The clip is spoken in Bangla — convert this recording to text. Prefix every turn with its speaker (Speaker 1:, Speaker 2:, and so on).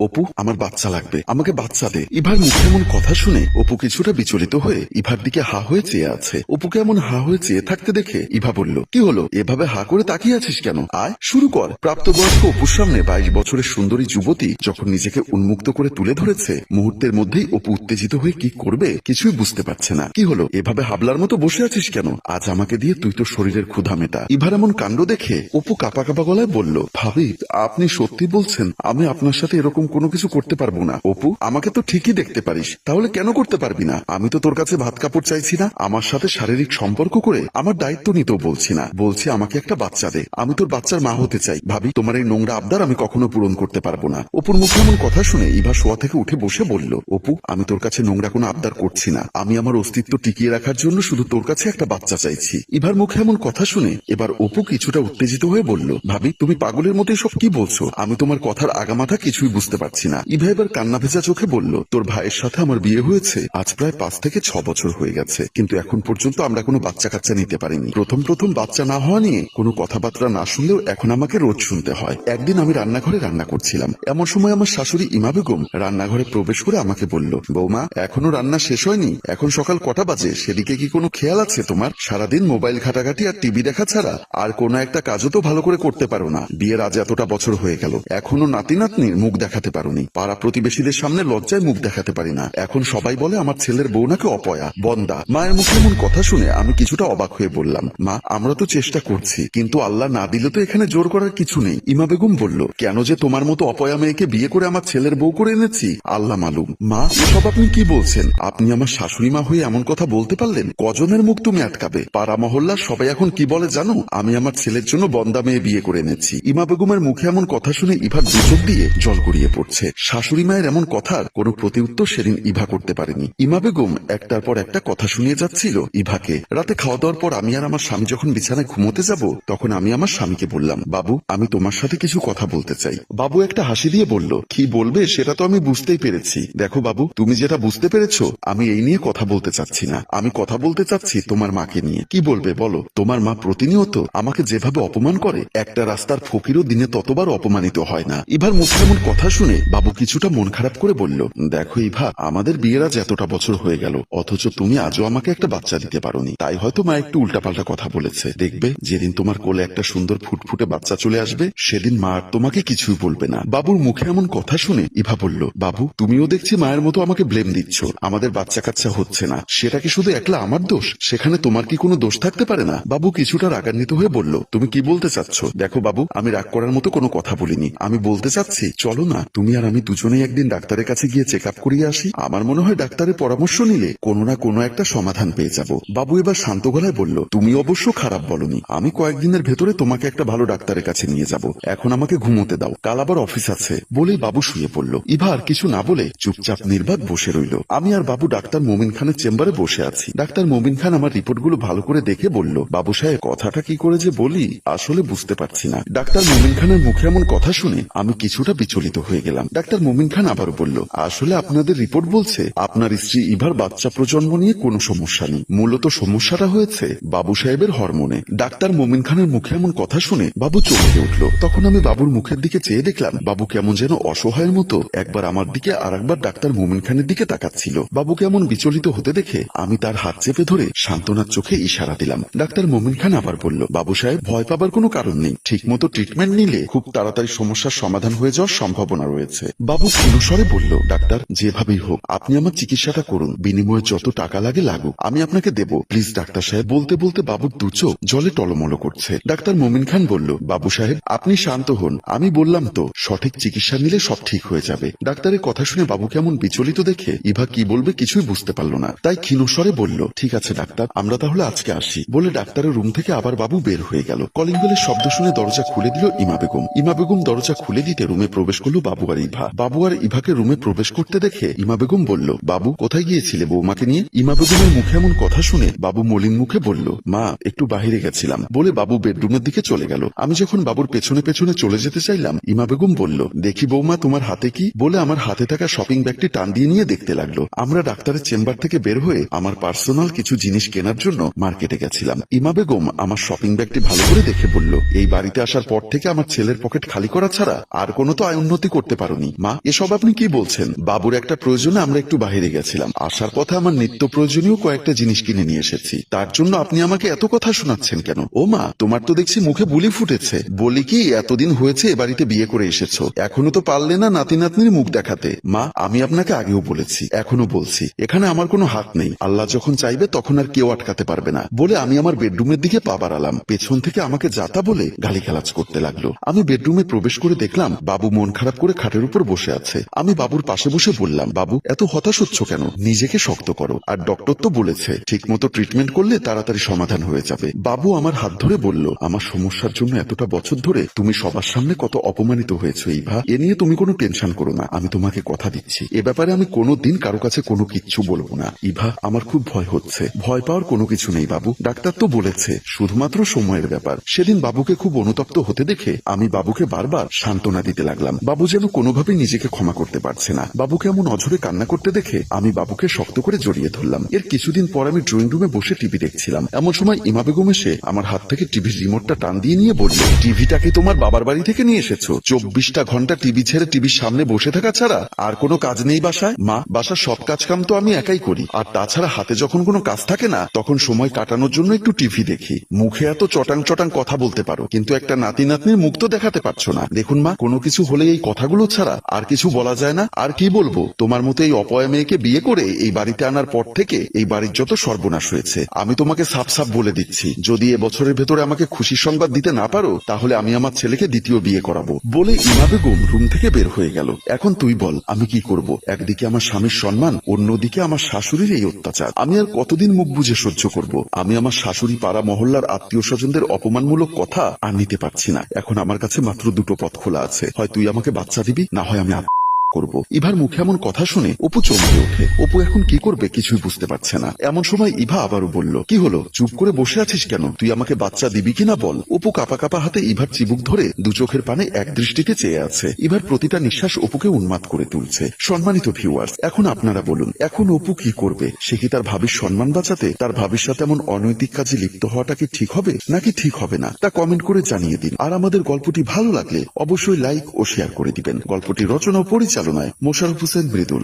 Speaker 1: অপু, আমার বাচ্চা লাগবে। আমাকে বাচ্চা দে। ইভার মুখে এমন কথা শুনে অপু কিছুটা বিচলিত হয়ে ইভার দিকে হা হয়ে চেয়ে আছে। অপুকে এমন হা হয়ে চেয়ে থাকতে দেখে ইভা বলল, কি হলো? এভাবে হা করে তাকিয়ে আছিস কেন? আয়, শুরু কর। প্রাপ্তবয়স্ক অপুর সামনে বাইশ বছরের সুন্দরী যুবতী যখন নিজেকে উন্মুক্ত করে তুলে ধরেছে, মুহূর্তের মধ্যেই অপু উত্তেজিত হয়ে কি করবে কিছুই বুঝতে পারছে না। কি হলো? এভাবে হাবলার মতো বসে আছিস কেন? আজ আমাকে দিয়ে তুই তো শরীরের ক্ষুধা মেটা। ইভার এমন কাণ্ড দেখে অপু কাপা কাপা গলায় বলল, ভাবি, আপনি সত্যি বলছেন, আমি আপনার সাথে এরকম কোনো কিছু করতে পারব না। অপু, আমাকে তো ঠিকই দেখতে পারিস। তাহলে কেন করতে পারবি না? আমি তো তোর কাছে ভাত কাপড় চাইছি না। আমার সাথে শারীরিক সম্পর্ক করে আমার দায়িত্ব নিতেও বলছি না। বলছি আমাকে একটা বাচ্চা দে। আমি তোর বাচ্চার মা হতে চাই। ভাবি, তোমার এই নোংরা আবদার আমি কখনো পূরণ করতে পারব না। অপুর মুখে এমন কথা শুনে ইভা শোয়া থেকে উঠে বসে বলল, অপু, আমি তোর কাছে নোংরা কোনো আবদার করছি না। আমি আমার অস্তিত্ব টিকিয়ে রাখার জন্য শুধু তোর কাছে একটা বাচ্চা চাইছি। ইভার মুখে এমন কথা শুনে এবার অপু কিছুটা উত্তেজিত হয়ে বলল, ভাবি, তুমি পাগলের মতো সব কি বলছো? আমি তোমার কথার আগামাথা কিছুই বুঝতে পারছি না। ইভা এবার কান্না ভেজা চোখে বলল, তোর ভাইয়ের সাথে আমার বিয়ে হয়েছে? আজ প্রায় পাঁচ থেকে ছ বছর হয়ে গেছে। কিন্তু এখন পর্যন্ত আমরা কোনো বাচ্চা কাচ্চা নিতে পারিনি। প্রথম প্রথম বাচ্চা না হওয়া নিয়ে কোনো কথাবার্তা না শুনলেও এখন আমাকে রোজ শুনতে হয়। একদিন আমি রান্নাঘরে রান্না করছিলাম। এমন সময় আমার শাশুড়ি ইমা বেগম রান্নাঘরে প্রবেশ করে আমাকে বলল, বৌমা, এখনও রান্না শেষ হয়নি। এখন সকাল কটা বাজে? সেদিকে কি কোনো খেয়াল আছে তোমার? সারাদিন মোবাইল ঘাটাঘাটি আর টিভি দেখা ছাড়া আর কোনো একটা কাজও তো ভালো করে করতে পারো না। বিয়ের আজ এতটা বছর হয়ে গেল। এখনও নাতি নাতনির মুখ দেখাতে পারোনি। পাড়া প্রতিবেশীদের সামনে লজ্জায় মুখ দেখাতে পারি না। এখন সবাই বলে আমার ছেলের বউ নাকি অপয়া। বন্দা। মায়ের মুখে এমন কথা শুনে আমি কিছুটা অবাক হয়ে বললাম, মা, আমরা তো চেষ্টা করছি, কিন্তু আল্লাহ না দিলে তো এখানে জোর করার কিছু নেই। ইমা বেগম বলল, কেন যে তোমার মতো অপয়া মেয়েকে বিয়ে করে আমার ছেলের বউ করে এনেছি? আল্লাহ মালুম। মা, এসব আপনি কি বলছেন? আপনি আমার শাশুড়ি মা হয়ে এমন কথা বলতে পারলেন? কজনের মুখ তুমি আটকাবে? পাড়া মহল্লার সবাই এখন কি বলে জানো? আমি আমার ছেলের জন্য বন্দা মেয়ে বিয়ে করে এনেছি। ইমা বেগমের মুখে এমন কথা শুনে ইভার দুচোখ দিয়ে জল গড়িয়ে পড়ছে। শাশুড়ি মায়ের এমন কথার কোনো প্রতিউত্তর সেদিন ইভা করতে পারেনি। ইমা বেগম একটার পর একটা কথা শুনিয়ে যাচ্ছিল ইভাকে। রাতে খাওয়া দাওয়ার পর আমি আর আমার স্বামী যখন বিছানায় ঘুমোতে যাব, তখন আমি আমার স্বামীকে বললাম, বাবু, আমি তোমার সাথে কিছু কথা বলতে চাই। বাবু একটা হাসি দিয়ে বলল, কি বলবে সেটা তো আমি বুঝতেই পেরেছি। দেখো বাবু, তুমি যেটা বুঝতে পেরেছ, আমি এই নিয়ে কথা বলতে চাচ্ছি না। আমি কথা বলতে চাচ্ছি তোমার মাকে নিয়ে। কি বলবে বলো? তোমার মা প্রতিনিয়ত আমাকে যেভাবে অপমান করে, একটা রাস্তার ফকিরও দিনে ততবার অপমানিত হয় না। ইভার মুখে এমন কথা শুনে বাবু কিছুটা মন খারাপ করে বলল, দেখো ইভা, আমাদের বিয়ের আজ এতটা বছর হয়ে গেল, অথচ তুমি আজও আমাকে একটা বাচ্চা দিতে পারোনি। তাই হয়তো মা একটু উল্টাপাল্টা কথা বলেছে। দেখবে, যেদিন তোমার কোলে একটা সুন্দর ফুটফুটে বাচ্চা চলে আসবে, সেদিন মা আর তোমাকে কিছুই বলবে না। বাবুর মুখে এমন কথা শুনে ইভা বলল, বাবু, তুমিও দেখছি মায়ের মতো আমাকে ব্লেম দিচ্ছ। আমাদের বাচ্চা কাচ্চা হচ্ছে না। সেটা কি শুধু একলা আমার দোষ? সেখানে তোমার কি কোনো দোষ থাকতে পারে না? বাবু কিছুটা রাগান্বিত হয়ে বলল, তুমি কি বলতে চাচ্ছ? দেখো বাবু, আমি রাগ করার মতো কোনো কথা বলিনি। আমি বলতে চাচ্ছি, চলো না তুমি আর আমি দুজনেই একদিন ডাক্তারের কাছে গিয়ে চেক আপ করিয়ে আসি। আমার মনে হয় ডাক্তারের পরামর্শ নিলে কোনো না কোনো একটা সমাধান পেয়ে যাব। বাবু এবার শান্ত গলায় বলল, তুমি অবশ্য খারাপ বলনি। আমি কয়েকদিনের ভেতরে তোমাকে একটা ভালো ডাক্তারের কাছে নিয়ে যাব। এখন আমাকে ঘুমোতে দাও। কাল আবার অফিস আছে। বলেই বাবু শুয়ে পড়ল। ইভা আর কিছু না বলে চুপচাপ নির্বাক বসে রইল। আমি আর বাবু ডাক্তার মোমিন খানের চেম্বারে বসে আছি। ডাক্তার মোমিন খান আমার রিপোর্টগুলো ভালো করে দেখে বলল, বাবু সাহেব, কথাটা কি করে যে বলি? আসলে বুঝতে পারছি না। ডাক্তার মোমিন খানের মুখে এমন কথা শুনে আমি কিছুটা বিচলিত হয়ে গেলাম। ডাক্তার মোমিন খান আবারও বলল, আসলে আপনাদের রিপোর্ট বলছে, আপনার স্ত্রী ইভার বাচ্চা প্রজন্ম নিয়ে কোনো সমস্যা নেই। মূলত সমস্যাটা হয়েছে বাবু সাহেবের হরমোনে। ডাক্তার মোমিন খানের মুখে এমন কথা শুনে বাবু চমকে উঠল। তখন আমি বাবুর মুখের দিকে চেয়ে দেখলাম, বাবু কেমন যেন অসহায়ের মতো একবার আমার দিকে আর একবার ডাক্তার মোমিন খানের দিকে তাকাচ্ছিল। বাবু কেমন বিচলিত হতে দেখে আমি তার হাত চেপে ধরে সান্ত্বনার চোখে ইশারা দিলাম। ডাক্তার মোমিন খান আবার বলল, বাবু সাহেব, ভয় পাবার কোনো কারণ নেই। ঠিক মতো ট্রিটমেন্ট নিলে খুব তাড়াতাড়ি সমস্যার সমাধান হয়ে যাওয়ার সম্ভাবনা রয়েছে। বাবু ক্ষীণস্বরে বলল, ডাক্তার, যেভাবেই হোক, আপনি আমার চিকিৎসাটা করুন। বিনিময়ে যত টাকা লাগে লাগুক। আমি আপনাকে দেব। প্লিজ, ডাক্তার সাহেব, বলতে বলতে বাবুর দু চোখ জলে টলমলো করছে। ডাক্তার মোমিন খান বলল, বাবু সাহেব, আপনি শান্ত হন। আমি বললাম তো, সঠিক চিকিৎসা নিলে সব ঠিক হয়ে যাবে। ডাক্তারের কথা শুনে বাবু কেমন বিচলিত দেখে ইভা কি বলবে কিছুই বুঝতে পারল না। তাই ক্ষীণস্বরে বলল, ঠিক আছে, ডাক্তার, আমরা তাহলে আজকে আসি। বলে ডাক্তারের রুম থেকে আবার বাবু বের হয়ে গেল। কলিং বেলের শব্দ শুনে দরজা খুলে দিল ইমা বেগম। ইমা বেগম দরজা খুলে দিতে রুমে প্রবেশ করল বাবু। আর ইভা। বাবু আর ইভাকে রুমে প্রবেশ করতে দেখে ইমা বেগম বলল, বাবু, কোথায় গিয়েছিলে বৌমাকে নিয়ে? ইমা বেগমের মুখে এমন কথা শুনে বাবু মলিন মুখে বলল, মা, একটু বাহিরে গেছিলাম। বলে বাবু বেডরুমের দিকে চলে গেল। আমি যখন বাবুর পেছনে পেছনে চলে যেতে চাইলাম, ইমা বেগম বলল, দেখি বৌমা, তোমার হাতে কি? বলে আমার হাতে থাকা শপিং ব্যাগটি টান দিয়ে নিয়ে দেখতে লাগল। আমরা ডাক্তারের চেম্বার থেকে বের হয়ে আমার পার্সোনাল কিছু জিনিস কেনার জন্য মার্কেটে গেছিলাম। ইমা বেগম আমার শপিং ব্যাগটি ভালো করে দেখে বলল, এই বাড়িতে আসার পর থেকে আমার ছেলের পকেট খালি করা ছাড়া আর কোনো তো আয় উন্নতি করতে করতে পারোনি। মা, এসব আপনি কি বলছেন? বাবুর একটা প্রয়োজনে আমরা একটু বাইরে গেছিলাম। আসার পথে আমার নিত্য প্রয়োজনীয় কয়েকটা জিনিস কিনে নিয়ে এসেছি। তার জন্য আপনি আমাকে এত কথা শোনাচ্ছেন কেন? ও মা, তোমার তো দেখছি মুখে বুলি ফুটেছে। বলি কি, এতদিন হয়েছে এ বিয়ে করে এসেছ। এখনও তো পারলে না নাতি নাতনির মুখ দেখাতে। মা, আমি আপনাকে আগেও বলেছি, এখনও বলছি। এখানে আমার কোনো হাত নেই। আল্লাহ যখন চাইবে তখন আর কেউ আটকাতে পারবে না। বলে আমি আমার বেডরুমের দিকে পা বাড়ালাম। পেছন থেকে আমাকে যাতা বলে গালি গালিগালাজ করতে লাগল। আমি বেডরুমে প্রবেশ করে দেখলাম, বাবু মন খারাপ করে খাটের উপর বসে আছে। আমি বাবুর পাশে বসে বললাম, বাবু, এত হতাশ হচ্ছ কেন? নিজেকে শক্ত করো। আর ডক্টর তো বলেছে ঠিক মতো ট্রিটমেন্ট করলে তাড়াতাড়ি সমাধান হয়ে যাবে। বাবু আমার হাত ধরে বলল, আমার সমস্যার জন্য এতটা বছর ধরে তুমি সবার সামনে কত অপমানিত হয়েছো, ইভা। এ নিয়ে তুমি কোনো টেনশন করো না, আমি তোমাকে কথা দিচ্ছি। এ ব্যাপারে আমি কোনো দিন কারও কাছে কোনো কিচ্ছু বলব না। ইভা, আমার খুব ভয় হচ্ছে। ভয় পাওয়ার কোনো কিছু নেই, বাবু। ডাক্তার তো বলেছে, শুধুমাত্র সময়ের ব্যাপার। সেদিন বাবুকে খুব অনুতপ্ত হতে দেখে আমি বাবুকে বারবার সান্ত্বনা দিতে লাগলাম। বাবু যেন কোনোভাবেই নিজেকে ক্ষমা করতে পারছে না। বাবুকে এমন অঝরে কান্না করতে দেখে আমি বাবুকে শক্ত করে জড়িয়ে ধরলাম। এর কিছুদিন পর আমি ড্রয়িং রুমে বসে টিভি দেখছিলাম। এমন সময় ইমা বেগম এসে আমার হাত থেকে টিভির রিমোটটা টান দিয়ে নিয়ে বলল টিভিটাকে তোমার বাবার বাড়ি থেকে নিয়ে এসেছ? চব্বিশটা ঘণ্টা টিভি ছেড়ে টিভির সামনে বসে থাকা ছাড়া আর কোনো কাজ নেই বাসায়? মা, বাসার সব কাজ কাম তো আমি একাই করি। আর তাছাড়া হাতে যখন কোনো কাজ থাকে না, তখন সময় কাটানোর জন্য একটু টিভি দেখি। মুখে এত চটাং চটাং কথা বলতে পারো, কিন্তু একটা নাতি নাতনির মুখ তো দেখাতে পারছ না। দেখুন মা, কোনো কিছু হলে এই কথাগুলো ছাড়া আর কিছু বলা যায় না। আর কি বলব? তোমার মতো এই অপয়া মেয়েকে বিয়ে করে এই বাড়িতে আনার পর থেকে এই বাড়ির যত সর্বনাশ হয়েছে, আমি তোমাকে সাফ সাফ বলে দিচ্ছি। যদি এ বছরের ভেতরে আমাকে খুশির সংবাদ দিতে না পারো, তাহলে আমি আমার ছেলেকে দ্বিতীয় বিয়ে করাবো বলে ইমা বেগম রুম থেকে বের হয়ে গেল। এখন তুই বল, আমি কি করব? একদিকে আমার স্বামীর সম্মান, অন্যদিকে আমার শাশুড়ির এই অত্যাচার। আমি আর কতদিন মুখ বুঝে সহ্য করব? আমি আমার শাশুড়ি পাড়া মহল্লার আত্মীয় স্বজনদের অপমানমূলক কথা আর নিতে পারছি না। এখন আমার কাছে মাত্র দুটো পথ খোলা আছে। হয় তুই আমাকে বাচ্চা দিবি না হয় আমি করব। ইভার মুখে এমন কথা শুনে অপু চমকে ওঠে। অপু এখন কি করবে কিছুই বুঝতে পারছে না। এমন সময় ইভা আবারও বলল, কি হলো? চুপ করে বসে আছিস কেন? তুই আমাকে বাচ্চা দিবি কিনা বল? অপু কাপা কাপা হাতে ইভার চিবুক ধরে দু চোখের পানে এক দৃষ্টিতে চেয়ে আছে। ইভার প্রতিটা নিঃশ্বাস অপুকে উন্মাদ করে তুলছে। সম্মানিত ভিউয়ার্স এখন আপনারা বলুন, এখন অপু কি করবে? সে কি তার ভাবির সম্মান বাঁচাতে, তার ভাবির সাথে এমন অনৈতিক কাজে লিপ্ত হওয়াটা কি ঠিক হবে, নাকি ঠিক হবে না? তা কমেন্ট করে জানিয়ে দিন। আর আমাদের গল্পটি ভালো লাগলে অবশ্যই লাইক ও শেয়ার করে দিবেন। গল্পটি রচনা ও পরিচালনায় মোশারফ হোসেন মৃদুল।